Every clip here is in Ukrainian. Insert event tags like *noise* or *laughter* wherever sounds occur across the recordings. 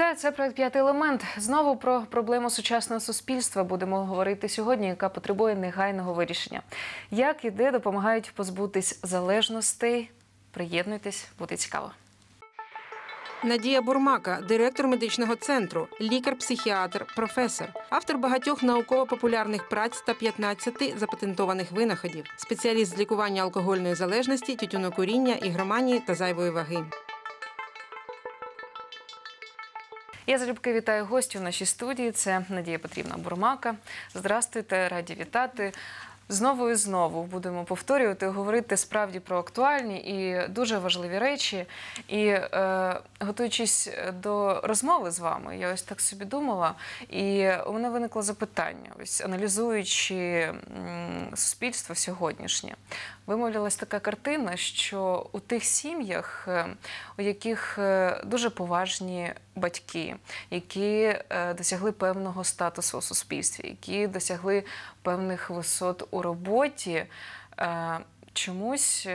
Вітаю, це проект п'ятий елемент. Знову про проблему сучасного суспільства будемо говорити сьогодні, яка потребує негайного вирішення. Як і де допомагають позбутись залежностей? Приєднуйтесь, буде цікаво. Надія Бурмака, директор медичного центру, лікар-психіатр, професор, автор багатьох науково-популярних праць та 15 запатентованих винаходів, спеціаліст з лікування алкогольної залежності, тютюнокуріння, ігроманії та зайвої ваги. Я залюбки вітаю гостю в нашій студії. Це Надія Петрівна Бурмака. Здрастуйте, раді вітати. Знову і знову будемо повторювати, говорити справді про актуальні і дуже важливі речі. І е, готуючись до розмови з вами, я ось так собі думала, і у мене виникло запитання, ось аналізуючи суспільство сьогоднішнє, вимовлялась така картина, що у тих сім'ях, е, у яких е, дуже поважні батьки, які е, досягли певного статусу у суспільстві, які досягли певних висот у роботі. Чомусь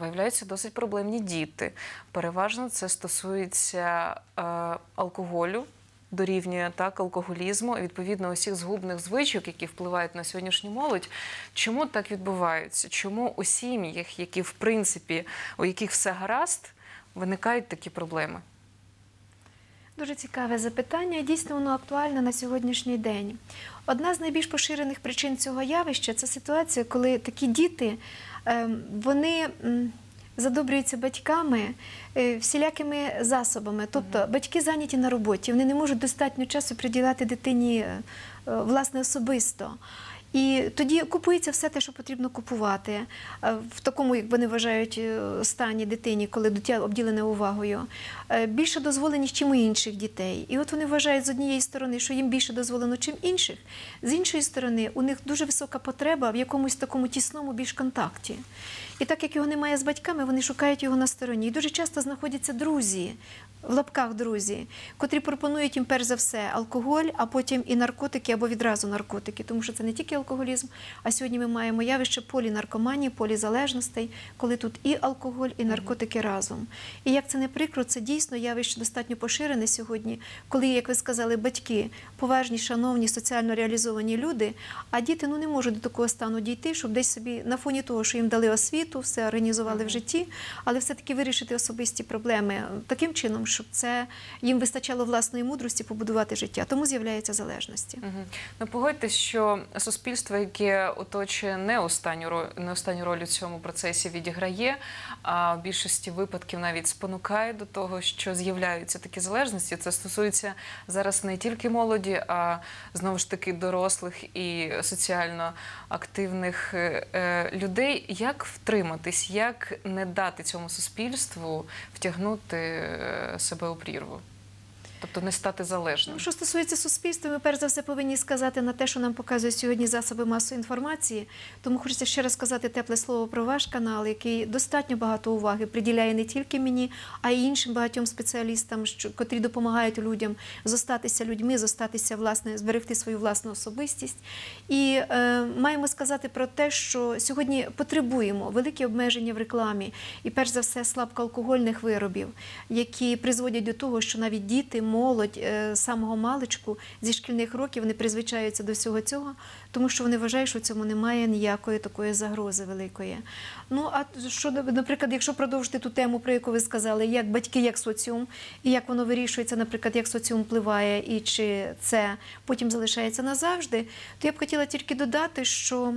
виявляються досить проблемні діти. Переважно це стосується алкоголю, дорівнює так алкоголізму і відповідно усіх згубних звичок, які впливають на сьогоднішню молодь. Чому так відбувається? Чому у сім'ях, які в принципі у яких все гаразд, виникають такі проблеми? Дуже цікаве запитання. Дійсно, воно актуальне на сьогоднішній день. Одна з найбільш поширених причин цього явища це ситуація, коли такі діти ем, вони задобрюються батьками е, всілякими засобами. Тобто батьки зайняті на роботі, вони не можуть достатньо часу приділяти дитині е, власне особисто. І тоді купується все те, що потрібно купувати е, в такому, як вони вважають, е, стані дитині, коли дитя обділене увагою. Е, Більше дозволеність, чим у інших дітей. І от вони вважають з однієї сторони, що їм більше дозволено, чим інших. З іншої сторони, у них дуже висока потреба в якомусь такому тісному більш контакті. І так як його немає з батьками, вони шукають його на стороні. І дуже часто знаходяться друзі. В лапках друзі, котрі пропонують їм перш за все алкоголь, а потім і наркотики або відразу наркотики, тому що це не тільки алкоголізм. А сьогодні ми маємо явище полінаркоманії, полізалежностей, коли тут і алкоголь, і наркотики разом. І як це не прикро, це дійсно явище достатньо поширене сьогодні, коли, як ви сказали, батьки поважні, шановні, соціально реалізовані люди, а діти ну не можуть до такого стану дійти, щоб десь собі на фоні того, що їм дали освіту, все організували в житті, але все-таки вирішити особисті проблеми таким чином, щоб це їм вистачало власної мудрості побудувати життя. Тому з'являються залежності. Мгм. Ну погодьтесь, що суспільство, яке оточує не останню роль, не останню роль у цьому процесі відіграє, а в більшості випадків навіть спонукає до того, що з'являються такі залежності. Це стосується зараз не тільки молоді, а знову ж таки дорослих і соціально активних е, е, людей. Як втриматись, як не дати цьому суспільству втягнути е, себе у прірву? Тобто не стати залежним. Ну, що стосується суспільства, ми перш за все повинні сказати на те, що нам показують сьогодні засоби масової інформації. Тому хочеться ще раз сказати тепле слово про ваш канал, який достатньо багато уваги приділяє не тільки мені, а й іншим багатьом спеціалістам, що котрі допомагають людям зостатися людьми, зостатися власне, зберегти свою власну особистість. І е, маємо сказати про те, що сьогодні потребуємо великі обмеження в рекламі, і перш за все слабко алкогольних виробів, які призводять до того, що навіть діти, молодь е, з самого маличку зі шкільних років вони призвичаються до всього цього, тому що вони вважають, що в цьому немає ніякої такої загрози великої. Ну а що наприклад, якщо продовжити ту тему, про яку ви сказали, як батьки, як соціум, і як воно вирішується, наприклад, як соціум впливає, і чи це потім залишається назавжди, то я б хотіла тільки додати, що.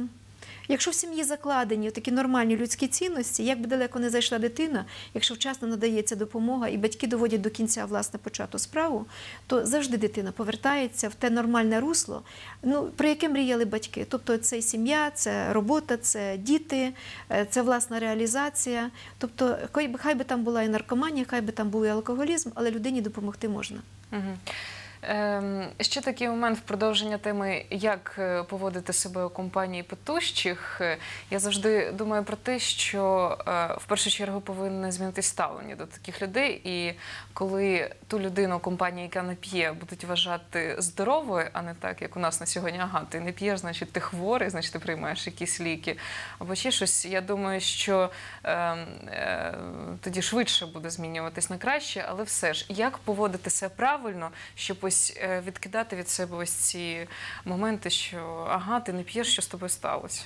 Якщо в сім'ї закладені такі нормальні людські цінності, як би далеко не зайшла дитина, якщо вчасно надається допомога і батьки доводять до кінця власне почату справу, то завжди дитина повертається в те нормальне русло, ну про яке мріяли батьки. Тобто це сім'я, це робота, це діти, е, це власна реалізація. Тобто, хай би там була і наркоманія, хай би там був і алкоголізм, але людині допомогти можна. Мгм. Ем, ще такий момент в продовження теми, як е, поводити себе у компанії потущих. Е, Я завжди думаю про те, що е, в першу чергу повинне змінитися ставлення до таких людей. І коли ту людину компанії, яка не п'є, будуть вважати здоровою, а не так, як у нас на сьогодні, ага, ти не п'єш, значить ти хворий, значить ти приймаєш якісь ліки. Або ще щось. Я думаю, що е, е, тоді швидше буде змінюватись на краще, але все ж, як поводити себе правильно, щоб ось е, відкидати від себе ось ці моменти, що ага, ти не п'єш, що з тобою сталося.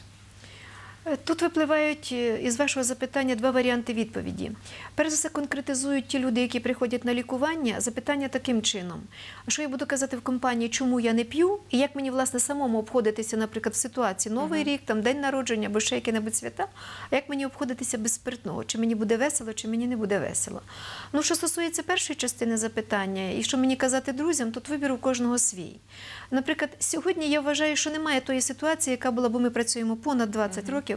Е, Тут випливають е, із вашого запитання два варіанти відповіді. Перш за все, конкретизують ті люди, які приходять на лікування, запитання таким чином: а що я буду казати в компанії, чому я не п'ю, і як мені власне самому обходитися, наприклад, в ситуації Новий рік, там день народження або ще які-небудь свята, а як мені обходитися без спиртного? Чи мені буде весело, чи мені не буде весело? Ну, що стосується першої частини запитання, і що мені казати друзям, тут вибір у кожного свій. Наприклад, сьогодні я вважаю, що немає тої ситуації, яка була, бо ми працюємо понад 20 років,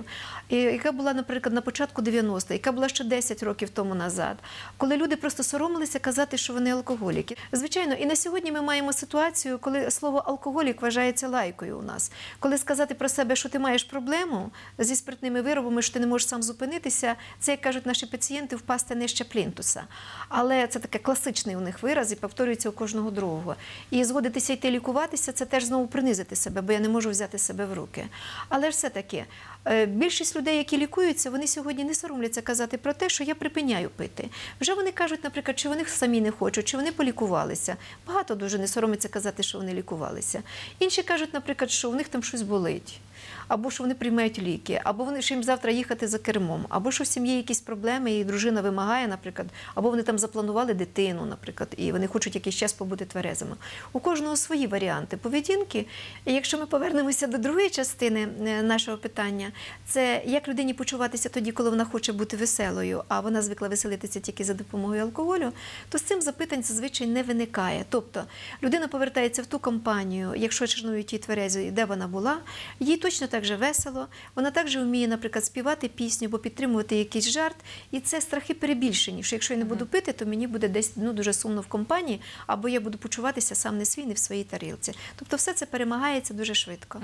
і яка була, наприклад, на початку 90-х, яка була ще 10 років тому назад, коли люди просто соромилися казати, що вони алкоголіки. Звичайно, і на сьогодні ми маємо ситуацію, коли слово алкоголік вважається лайкою у нас. Коли сказати про себе, що ти маєш проблему зі спиртними виробами, що ти не можеш сам зупинитися, це, як кажуть наші пацієнти, впасти нижче плінтуса. Але це таке класичний у них вираз і повторюється у кожного другого. І згодитися йти лікуватися, це теж знову принизити себе, бо я не можу взяти себе в руки. Але ж все-таки е, більшість людей, які лікуються, вони сьогодні не соромляться казати про те, що я припиняю пити. Вже вони кажуть, наприклад, чи вони самі не хочуть, чи вони полікувалися. Багато дуже не соромиться казати, що вони лікувалися. Інші кажуть, наприклад, що у них там щось болить. Або що вони приймають ліки, або вони що їм завтра їхати за кермом, або що в сім'ї якісь проблеми, і дружина вимагає, наприклад, або вони там запланували дитину, наприклад, і вони хочуть якийсь час побути тверезими. У кожного свої варіанти поведінки. І якщо ми повернемося до другої частини е, нашого питання, це як людині почуватися тоді, коли вона хоче бути веселою, а вона звикла веселитися тільки за допомогою алкоголю, то з цим запитань зазвичай не виникає. Тобто людина повертається в ту компанію, якщо шанують її тверезі, де вона була, їй точно так же весело. Вона також вміє, наприклад, співати пісню або підтримувати якийсь жарт. І це страхи перебільшені. Що якщо я не буду пити, то мені буде десь ну, дуже сумно в компанії, або я буду почуватися сам не свій, не в своїй тарілці. Тобто, все це перемагається дуже швидко.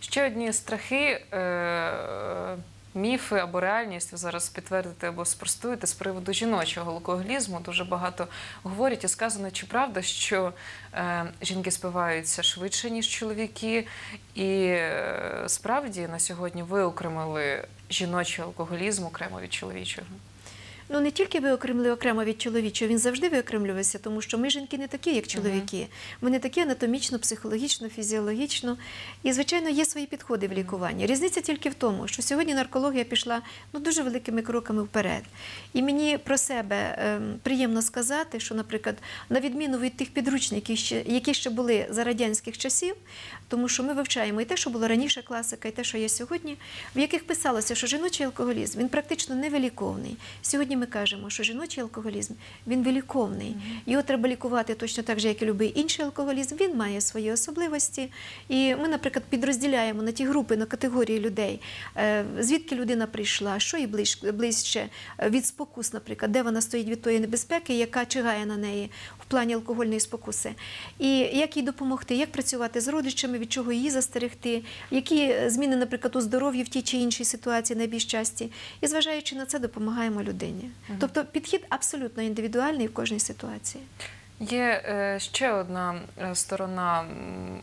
Ще одні страхи. Е- Міфи або реальність ви зараз підтвердите або спростуєте з приводу жіночого алкоголізму. Дуже багато говорять і сказано, чи правда, що е, жінки спиваються швидше, ніж чоловіки, і е, справді на сьогодні ви окремили жіночий алкоголізм окремо від чоловічого. Ну не тільки виокремили окремо від чоловічого, він завжди виокремлювався, тому що ми жінки не такі, як чоловіки. Ми не такі анатомічно, психологічно, фізіологічно. І, звичайно, є свої підходи в лікуванні. Різниця тільки в тому, що сьогодні наркологія пішла ну, дуже великими кроками вперед. І мені про себе ем, приємно сказати, що, наприклад, на відміну від тих підручників, які ще були за радянських часів, тому що ми вивчаємо і те, що було раніше класика, і те, що є сьогодні, в яких писалося, що жіночий алкоголізм він практично невиліковний. Сьогодні ми кажемо, що жіночий алкоголізм він виліковний. Його треба лікувати точно так же, як і будь-який інший алкоголізм. Він має свої особливості. І ми, наприклад, підрозділяємо на ті групи, на категорії людей, е, звідки людина прийшла, що їй ближче е, від спокус, наприклад, де вона стоїть від тої небезпеки, яка чигає на неї в плані алкогольної спокуси. І як їй допомогти, як працювати з родичами, від чого її застерегти, які зміни, наприклад, у здоров'ї в тій чи іншій ситуації найбільш часті. І зважаючи на це, допомагаємо людині. Тобто підхід абсолютно індивідуальний в кожній ситуації. Є е, ще одна е, сторона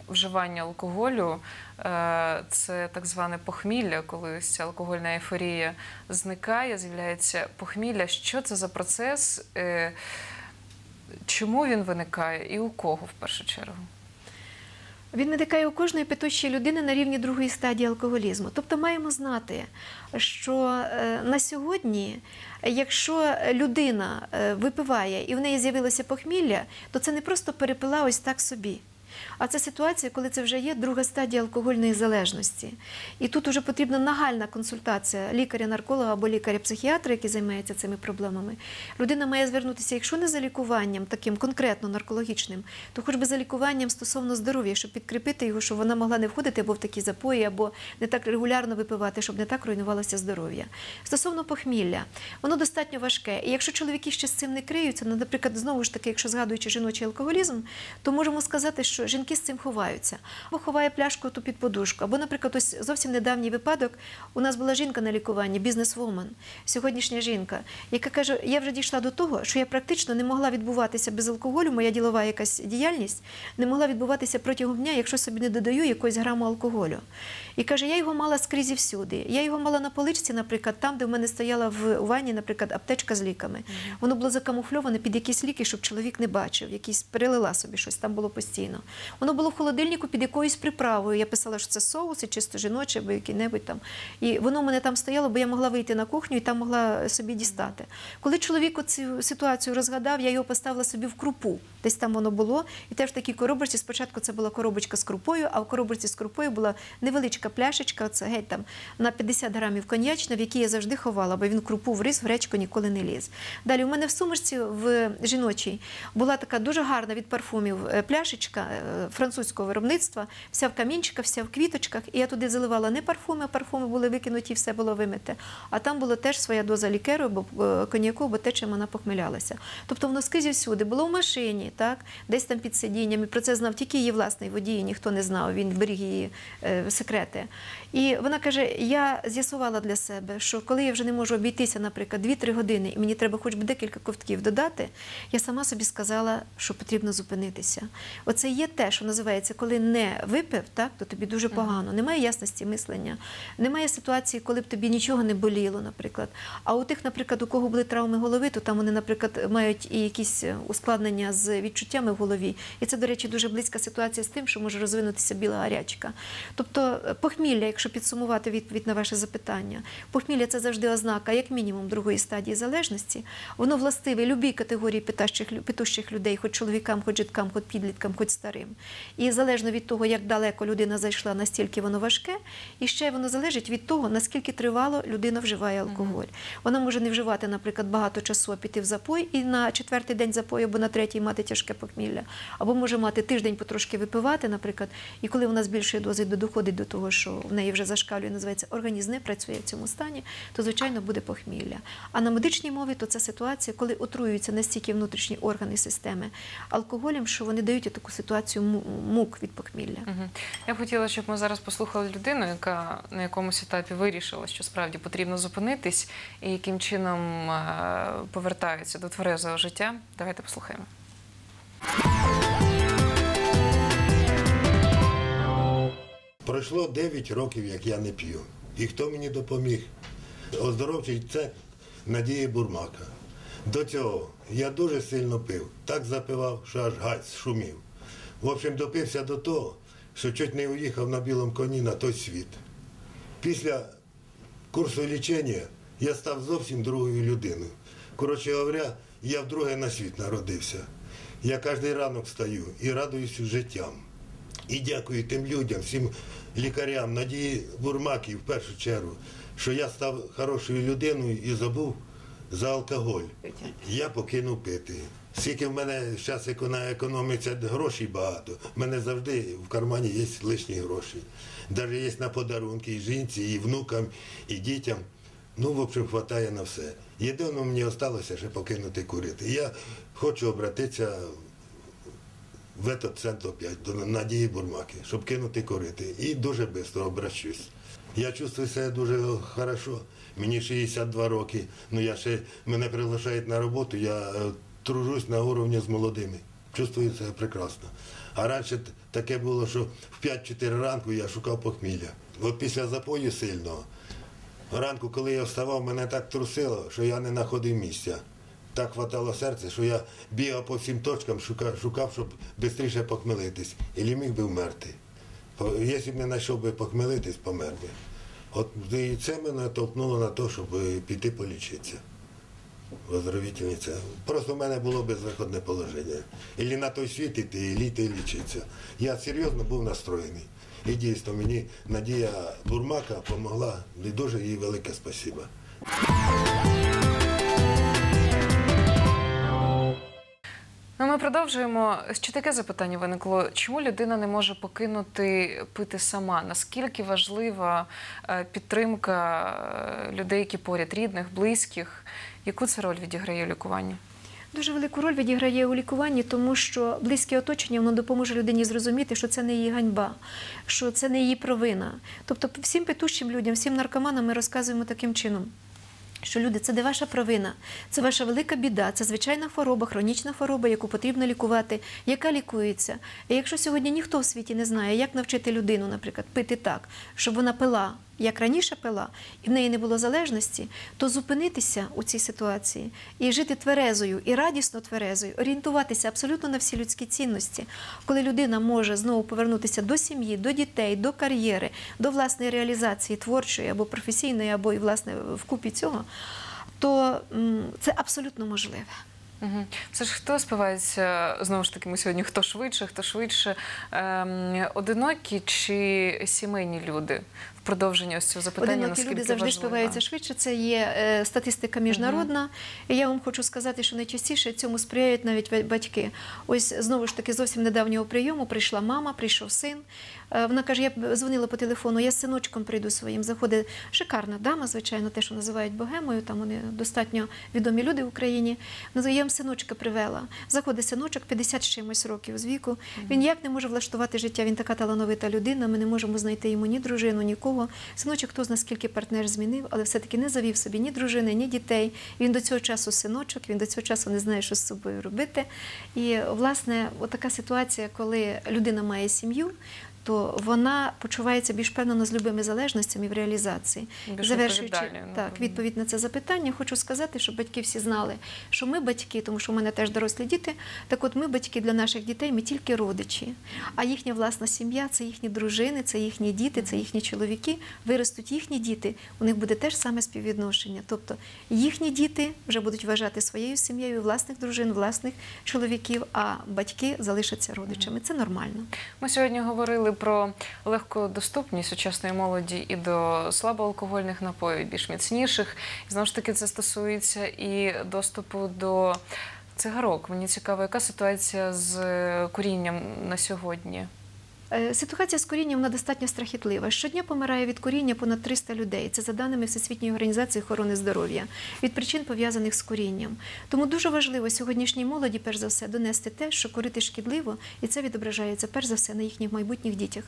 вживання алкоголю. Е, це так зване похмілля, коли ця алкогольна ейфорія зникає, з'являється похмілля. Що це за процес? Е, чому він виникає і у кого в першу чергу? Він виникає у кожної питущої людини на рівні другої стадії алкоголізму. Тобто маємо знати, що е, на сьогодні, якщо людина е, випиває і в неї з'явилося похмілля, то це не просто перепила ось так собі. А це ситуація, коли це вже є друга стадія алкогольної залежності. І тут вже потрібна нагальна консультація лікаря-нарколога або лікаря-психіатра, який займається цими проблемами. Людина має звернутися, якщо не за лікуванням, таким конкретно наркологічним, то хоч би за лікуванням стосовно здоров'я, щоб підкріпити його, щоб вона могла не входити або в такі запої, або не так регулярно випивати, щоб не так руйнувалося здоров'я. Стосовно похмілля, воно достатньо важке. І якщо чоловіки ще з цим не криються, ну, наприклад, знову ж таки, якщо згадуючи жіночий алкоголізм, то можемо сказати, що жінки з цим ховаються. Або ховає пляшку ту під подушку, або, наприклад, ось зовсім недавній випадок. У нас була жінка на лікуванні, бізнесвумен, сьогоднішня жінка, яка каже: я вже дійшла до того, що я практично не могла відбуватися без алкоголю, моя ділова якась діяльність не могла відбуватися протягом дня, якщо собі не додаю якоїсь граму алкоголю. І каже, я його мала скрізь і всюди. Я його мала на поличці, наприклад, там, де в мене стояла в ванні, наприклад, аптечка з ліками. Воно було закамуфльоване під якісь ліки, щоб чоловік не бачив, якісь перелила собі щось, там було постійно. Воно було в холодильнику під якоюсь приправою. Я писала, що це соус, і чисто жіноче, або який-небудь там. І воно в мене там стояло, бо я могла вийти на кухню і там могла собі дістати. Коли чоловік цю ситуацію розгадав, я його поставила собі в крупу. Десь там воно було. І теж в такій коробочці. Спочатку це була коробочка з крупою, а в коробочці з крупою була невеличка пляшечка, це геть там на 50 грамів коньячна, в якій я завжди ховала, бо він крупу в рис, в гречку ніколи не ліз. Далі у мене в сумочці в жіночій була така дуже гарна від парфумів е, пляшечка е, французького виробництва, вся в камінчиках, вся в квіточках. І я туди заливала не парфуми, парфуми були викинуті, все було вимите. А там була теж своя доза лікеру або е, коньяку, бо те, чим вона похмелялася. Тобто воно скрізь всюди було в машині, так десь там під сидінням. І про це знав тільки її власний водій, ніхто не знав. Він беріг її е, секрети. І вона каже: я з'ясувала для себе, що коли я вже не можу обійтися, наприклад, 2-3 години, і мені треба хоч би декілька ковтків додати, я сама собі сказала, що потрібно зупинитися. Оце є те, що називається, коли не випив, так то тобі дуже погано. Немає ясності мислення, немає ситуації, коли б тобі нічого не боліло, наприклад. А у тих, наприклад, у кого були травми голови, то там вони, наприклад, мають і якісь ускладнення з відчуттями в голові. І це, до речі, дуже близька ситуація з тим, що може розвинутися біла гарячка. Тобто е, похмілля, якщо підсумувати відповідь на ваше запитання, похмілля це завжди ознака, як мінімум, другої стадії залежності. Воно властиве любій категорії питущих, людей, хоч чоловікам, хоч жіткам, хоч підліткам, хоч старим. І залежно від того, як далеко людина зайшла, настільки воно важке, і ще воно залежить від того, наскільки тривало людина вживає алкоголь. Вона може не вживати, наприклад, багато часу, а піти в запой і на четвертий день запою або на третій мати тяжке похмілля, або може мати тиждень потрошки випивати, наприклад, і коли вона збільшує дози, доходить до того, що в неї вже зашкалює, називається організм не працює в цьому стані, то звичайно буде похмілля. А на медичній мові то це ситуація, коли отруюються настільки внутрішні органи системи алкоголем, що вони дають таку ситуацію мук від похмілля. Я б хотіла, щоб ми зараз послухали людину, яка на якомусь етапі вирішила, що справді потрібно зупинитись, і яким чином е, повертаються до тверезого життя. Давайте послухаємо. Пройшло 9 років, як я не п'ю. І хто мені допоміг? Оздоровчий це Надія Бурмака. До цього я дуже сильно пив. Так запивав, що аж гаць шумів. В общем, допився до того, що чуть не уїхав на білому коні на той світ. Після курсу лічення я став зовсім другою людиною. Коротше говоря, я вдруге на світ народився. Я кожен ранок стаю і радуюся життям. І дякую тим людям, всім лікарям, Надії Бурмакі в першу чергу, що я став хорошою людиною і забув за алкоголь. Я покинув пити. Скільки в мене зараз економиться грошей багато, в мене завжди в кармані є лишні гроші. Навіть є на подарунки і жінці, і внукам, і дітям. Ну, в общем, хватає на все. Єдине, мені залишилося ще покинути курити. Я хочу обратитися в этот центр опять, до Надії Бурмаки, щоб кинути курити. І дуже швидко обращусь. Я чувствую себе дуже хорошо. Мені 62 роки, ну я ще мене приглашають на роботу, я е, тружусь на уровні з молодими. Чувствую себе прекрасно. А раніше таке було, що в 5-4 ранку я шукав похмілля. От після запою сильного, ранку, коли я вставав, мене так трусило, що я не знаходив місця. Так хватало серця, що я бігав по всім точкам, шукав, шукав щоб швидше похмелитись. І міг би вмерти. Якщо б не знайшов би похмелитись, помер би. От і це мене толкнуло на те, щоб е, піти полічитися. Оздоровительниця. Просто в мене було безвиходне положення. Ілі на той світ іти, і літи і лічитися. Я серйозно був настроєний. І дійсно мені Надія Бурмака допомогла, і дуже їй велике спасибо. Ну, ми продовжуємо. Ще таке запитання виникло: чому людина не може покинути пити сама? Наскільки важлива е, підтримка е, людей, які поряд, рідних, близьких? Яку це роль відіграє у лікуванні? Дуже велику роль відіграє у лікуванні, тому що близьке оточення воно допоможе людині зрозуміти, що це не її ганьба, що це не її провина. Тобто, всім петущим людям, всім наркоманам ми розказуємо таким чином. Що люди, це не ваша провина, це ваша велика біда, це звичайна хвороба, хронічна хвороба, яку потрібно лікувати, яка лікується. І якщо сьогодні ніхто в світі не знає, як навчити людину, наприклад, пити так, щоб вона пила, як раніше пила, і в неї не було залежності, то зупинитися у цій ситуації і жити тверезою і радісно тверезою, орієнтуватися абсолютно на всі людські цінності, коли людина може знову повернутися до сім'ї, до дітей, до кар'єри, до власної реалізації творчої або професійної, або і власне вкупі цього, то це абсолютно можливе. Все ж хто спивається знову ж таки, ми сьогодні хто швидше, хто швидше? Ем, одинокі чи сімейні люди в продовження ось цього запитання? Одинокі люди завжди важливо? спиваються швидше. Це є е, статистика міжнародна. І я вам хочу сказати, що найчастіше цьому сприяють навіть батьки. Ось знову ж таки зовсім недавнього прийому прийшла мама, прийшов син. Е, Вона каже: я дзвонила по телефону, я з синочком прийду своїм. Заходить шикарна дама, звичайно, те, що називають богемою. Там вони достатньо відомі люди в Україні. Я вам синочка привела. Заходить синочок 50 з чимось років з віку. Він ніяк не може влаштувати життя. Він така талановита людина. Ми не можемо знайти йому ні дружину, нікого. Синочок хто нас скільки партнер змінив, але все-таки не завів собі ні дружини, ні дітей. Він до цього часу синочок, він до цього часу не знає, що з собою робити. І власне, отака ситуація, коли людина має сім'ю. То вона почувається більш впевнено з любими залежностями в реалізації. Більш Завершуючи так, відповідь на це запитання, хочу сказати, щоб батьки всі знали, що ми батьки, тому що в мене теж дорослі діти. Так от ми батьки для наших дітей, ми тільки родичі. А їхня власна сім'я це їхні дружини, це їхні діти, це їхні чоловіки. Виростуть їхні діти, у них буде теж саме співвідношення. Тобто їхні діти вже будуть вважати своєю сім'єю власних дружин, власних чоловіків, а батьки залишаться родичами. Це нормально. Ми сьогодні говорили про легку доступність сучасної молоді і до слабоалкогольних напоїв, більш міцніших. І знову ж таки, це стосується і доступу до цигарок. Мені цікаво, яка ситуація з курінням на сьогодні? Е, Ситуація з курінням вона достатньо страхітлива. Щодня помирає від куріння понад 300 людей. Це за даними Всесвітньої організації охорони здоров'я від причин пов'язаних з курінням. Тому дуже важливо сьогоднішній молоді, перш за все, донести те, що курити шкідливо, і це відображається перш за все на їхніх майбутніх дітях.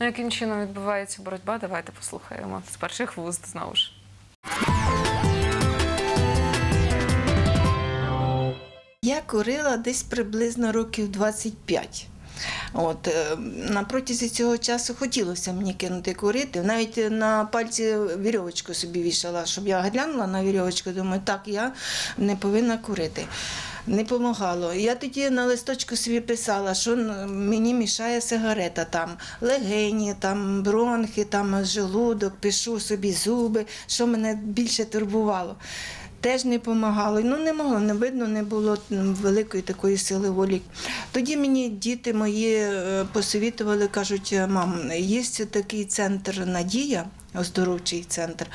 Ну, яким чином відбувається боротьба? Давайте послухаємо з перших вуст знову ж. Я курила десь приблизно років 25. От, е, на протязі цього часу хотілося мені кинути курити. Навіть на пальці вірьовочку собі вішала, щоб я глянула на вірьовочку, думаю, так, я не повинна курити. Не помагало. Я тоді на листочку собі писала, що мені мішає сигарета, там легені, там бронхи, там желудок, пишу собі зуби, що мене більше турбувало. Теж не допомагали, Ну, не могло, не видно, не було великої такої сили волі. Тоді мені діти мої е, посовітували, кажуть, мам, є такий центр Надія. Оздоровчий центр,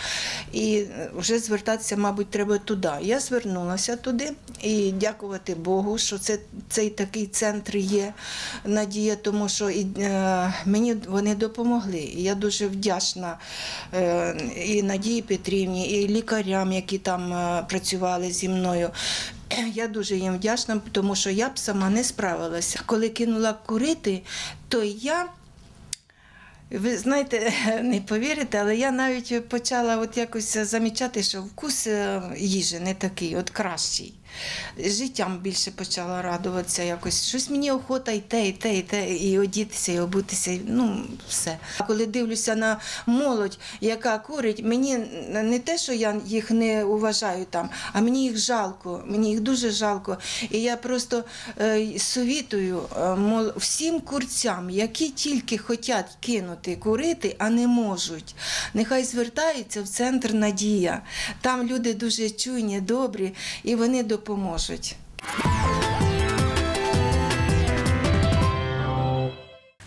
і е, вже звертатися, мабуть, треба туди. Я звернулася туди і дякувати Богу, що це цей такий центр є надія, тому що і, е, мені вони допомогли. І я дуже вдячна е, і Надії Петрівні, і лікарям, які там е, працювали зі мною. *clears throat* Я дуже їм вдячна, тому що я б сама не справилася. Коли кинула курити, то я. Ви знаєте, *laughs* не повірите, але я навіть почала от якось замічати, що вкус е, їжі не такий, от кращий. Життям більше почала радуватися якось. Щось мені охота і те, і те, і те, і одітися, і обутися. і, Ну, все. А коли дивлюся на молодь, яка курить, мені не те, що я їх не уважаю там, а мені їх жалко. Мені їх дуже жалко. І я просто е, совітую е, всім курцям, які тільки хочуть кинути курити, а не можуть. Нехай звертаються в центр Надія. Там люди дуже чуйні, добрі, і вони допоможуть.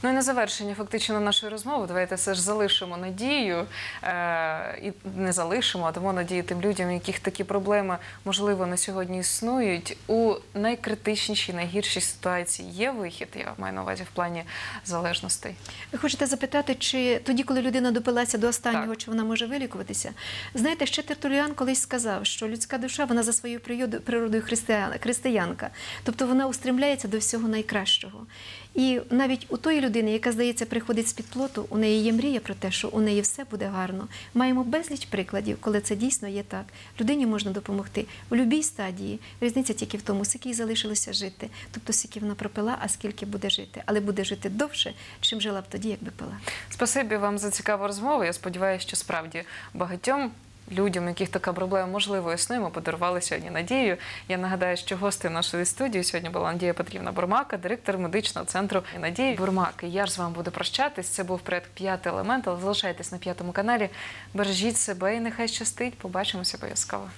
Ну і на завершення фактично нашої розмови. Давайте все ж залишимо надію е, і не залишимо, а дамо надію тим людям, яких такі проблеми можливо на сьогодні існують. У найкритичнішій, найгіршій ситуації є вихід. Я маю на увазі в плані залежностей. Ви хочете запитати, чи тоді, коли людина допилася до останнього, Так. чи вона може вилікуватися? Знаєте, ще Тертуліан колись сказав, що людська душа вона за своєю природою християн- християнка, тобто вона устремляється до всього найкращого. І навіть у тої людини, яка здається, приходить з під плоту, у неї є мрія про те, що у неї все буде гарно. Маємо безліч прикладів, коли це дійсно є так. Людині можна допомогти у будь-якій стадії. Різниця тільки в тому, скільки залишилося жити. Тобто, скільки вона пропила, а скільки буде жити. Але буде жити довше, чим жила б тоді, якби пила. Спасибі вам за цікаву розмову. Я сподіваюся, що справді багатьом. Людям, яких така проблема можливо існує, подарували сьогодні надію. Я нагадаю, що гостем нашої студії сьогодні була Надія Петрівна Бурмака, директор медичного центру Надії Бурмаки. Я ж з вами буду прощатись. Це був проект п'ятий елемент. Але залишайтесь на п'ятому каналі. Бережіть себе і нехай щастить. Побачимося обов'язково.